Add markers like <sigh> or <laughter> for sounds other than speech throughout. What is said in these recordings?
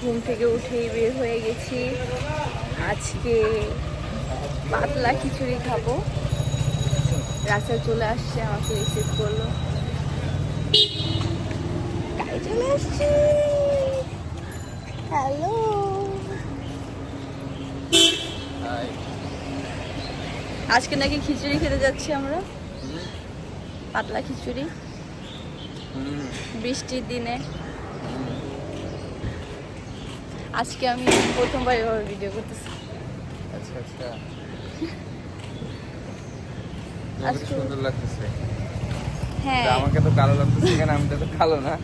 ঘুম থেকে উঠেই বের হয়ে গেছি। আজকে পাতলা খিচুড়ি খাব। রাস্তায় চলে আসছে আমাকে রিসিভ করল। গাড়ি চলে আসছে। হ্যালো আজকে নাকি খিচুড়ি খেতে যাচ্ছি আমরা। পাতলা খিচুড়ি। বৃষ্টির দিনে। আজকে আমি প্রথমবার এভাবে ভিডিও করতেছি। আচ্ছা আচ্ছা। আজকে- সুন্দর লাগতেছে। হ্যাঁ। আমাকে তো কালো লাগতেছে কেন? আমি তো কালো না।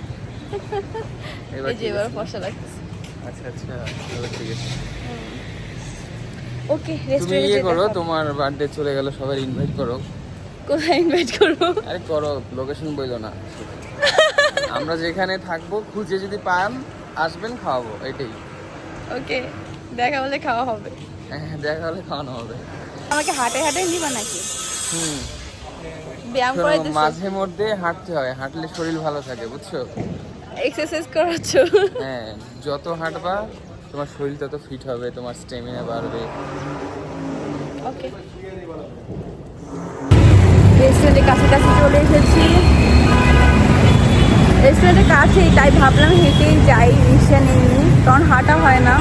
<laughs> এই যে এবার। ফসা লাগতেছে। আচ্ছা আচ্ছা। তাহলে ঠিক আছে। ওকে তুমি রেস্টুরেন্টে ইয়ে করো তোমার বার্থডে চলে গেল সবাই ইনভাইট করো। কোথায় ইনভাইট করব? আরে করো লোকেশন বইলো না। <laughs> আমরা যেখানে থাকব খুঁজে যদি পান আসবেন খাওয়াবো এটাই। ওকে দেখা হলে খাওয়া হবে। হ্যাঁ, দেখা হলে খাওয়ানো হবে। আমাকে হাটে হাটে নিবা নাকি? হুম। ব্যায়াম করে মাঝে মধ্যে হাঁটতে হয় হাঁটলে শরীর ভালো থাকে বুঝছ? এক্সারসাইজ করাচ্ছ? হ্যাঁ যত হাঁটবা তোমার শরীর তত ফিট হবে তোমার স্টেমিনা বাড়বে। ওকে। রেস্টুরেন্টের কাছাকাছি চলে এসেছি। রেস্টুরেন্টের কাছেই তাই ভাবলাম হেঁটেই যাই রিক্সা নিইনি কারণ হাঁটা হয় না।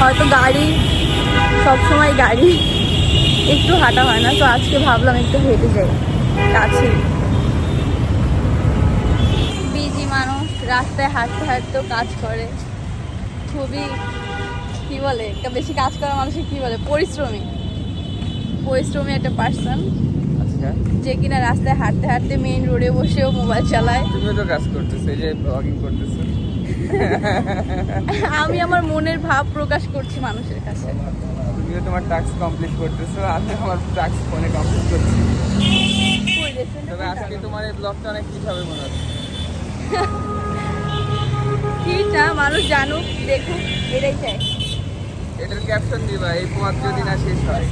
হয়তো গাড়ি সবসময় গাড়ি একটু হাঁটা হয় না। তো আজকে ভাবলাম একটু হেঁটে যাই কাছে বিজি মানুষ রাস্তায় হাঁটতে হাঁটতেও কাজ করে। খুবই কি বলে একটা বেশি কাজ করা মানুষকে কি বলে পরিশ্রমী। পরিশ্রমী একটা পার্সন আচ্ছা। যে কিনা রাস্তায় হাঁটতে হাঁটতে মেইন রোডে বসেও মোবাইল চালায়। তুমিও তো কাজ করতেছো এই যে ব্লগিং করতেছো। <laughs> আমি আমার মনের ভাব প্রকাশ করছি মানুষের কাছে। তুমিও তোমার টাস্ক কমপ্লিট করতেছো আমি আমার টাস্ক ফোনে কমপ্লিট করছি। তবে আজকে তোমার এই ব্লগটা অনেক হিট হবে মনে হচ্ছে। না মানুষ জানুক দেখুক এটাই চাই এটার ক্যাপশন দিবা এই পথ যদি না শেষ হয়।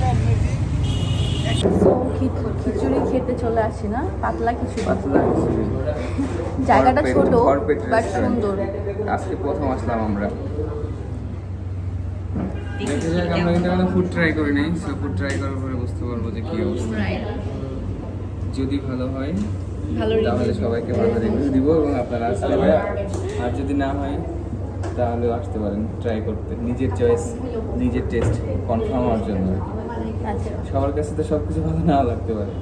খিচুড়ি খেতে চলে আসি না? পাতলা খিচুড়ি পাতলা জায়গাটা ছোট বাট সুন্দর। আজকে প্রথম আসলাম আমরা। দেখা যাক আমরা কিন্তু এখনও ফুড ট্রাই করি নাই সো ফুড ট্রাই করার পরে বুঝতে পারব যে কি অবস্থা। যদি ভালো হয় তাহলে সবাইকে ভালো রিভিউ দিব এবং আপনারা আসতে পারেন। আর যদি না হয় তাহলেও আসতে পারেন ট্রাই করতে। নিজের চয়েস নিজের টেস্ট কনফার্ম হওয়ার জন্য। আচ্ছা। সবার কাছে তো সব কিছু ভালো নাও লাগতে পারে।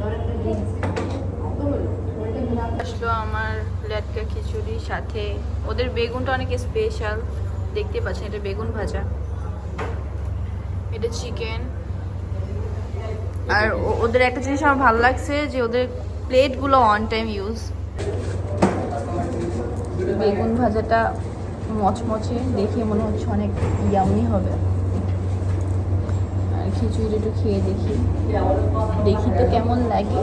আসলো আমার খিচুড়ি সাথে ওদের বেগুনটা অনেক স্পেশাল দেখতে পাচ্ছেন, এটা বেগুন ভাজা। এটা চিকেন আর ওদের একটা জিনিস আমার ভালো লাগছে যে ওদের প্লেটগুলো অন টাইম ইউজ বেগুন ভাজাটা মচমচে, দেখে মনে হচ্ছে অনেক ইয়ামি হবে। আর খিচুড়ি একটু খেয়ে দেখি। দেখি তো কেমন লাগে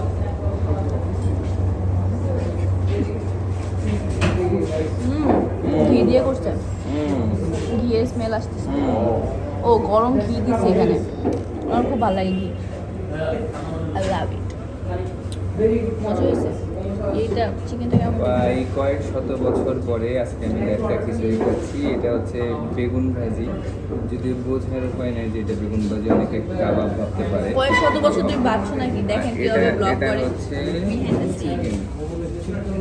হুম ঘি দিয়ে করছে ঘিয়ের স্মেল আসতেছে। ও, গরম ঘি দিচ্ছে এখানে। আমার খুব ভালো লাগে ঘি। আই লাভ ইট মজা হয়েছে। এইটা চিকেনটা প্রায় কয়েক শত বছর পরে আজকে আমি একটা খিচুড়ি খাচ্ছি এটা হচ্ছে বেগুন ভাজি। যদি বোঝার উপায় নেই যে এটা বেগুন ভাজি অনেকে কাবাব ভাবতে পারে। কয়েক শত বছর তুমি বাঁচছো নাকি? দেখেন কীভাবে ব্লগ করে। হচ্ছে.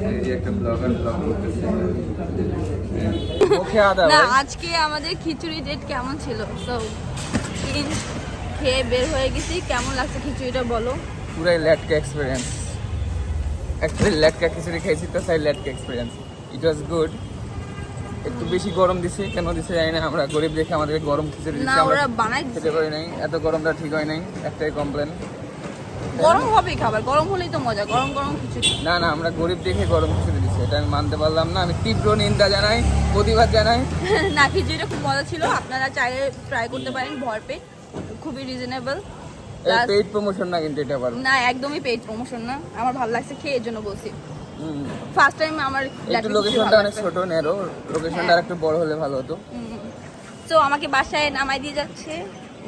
এই না আজকে আমাদের খিচুড়ি ডেট কেমন ছিল? সো খেয়ে বের হয়ে গেছি। কেমন লাগছে খিচুড়িটা বলো? পুরাই ল্যাটকা এক্সপিরিয়েন্স অ্যাকচুয়ালি ল্যাটকা খিচুড়ি খাইছি তো তাই ল্যাটকা এক্সপিরিয়েন্স ইট ওয়াজ গুড একটু বেশি গরম দিছে কেন দিছে জানি না। আমরা গরিব দেখে আমাদের গরম খিচুড়ি না দিচ্ছে আমরা খেতে পারি নাই। এত গরমটা ঠিক হয় নাই একটাই কমপ্লেন গরম হবেই খাবার গরম হলেই তো মজা গরম গরম খিচুড়ি। না না আমরা গরিব দেখে গরম খিচুড়ি দিচ্ছে এটা আমি মানতে পারলাম না। আমি তীব্র নিন্দা জানাই প্রতিবাদ জানাই। <laughs> না খিচুড়িটা খুব মজা ছিল। আপনারা চাইলে ট্রাই করতে পারেন ভরপেট। খুবই রিজনেবল পেইড প্রমোশন না কিন্তু এটা আবার? না একদমই পেইড প্রমোশন না। আমার ভালো লাগছে খেয়ে এর জন্য বলছি। ফার্স্ট টাইম আমার একটু লোকেশনটা অনেক ছোট নেরো লোকেশনটা আর একটু বড় হলে ভালো হতো। তো আমাকে বাসায় নামাই দিয়ে যাচ্ছে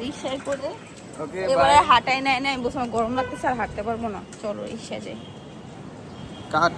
রিক্সায় করে। এবারে হাঁটাই নেয় না আমি বলছি গরম লাগতেছে আর হাঁটতে পারব না। চলো রিক্সায় যাই। কাট।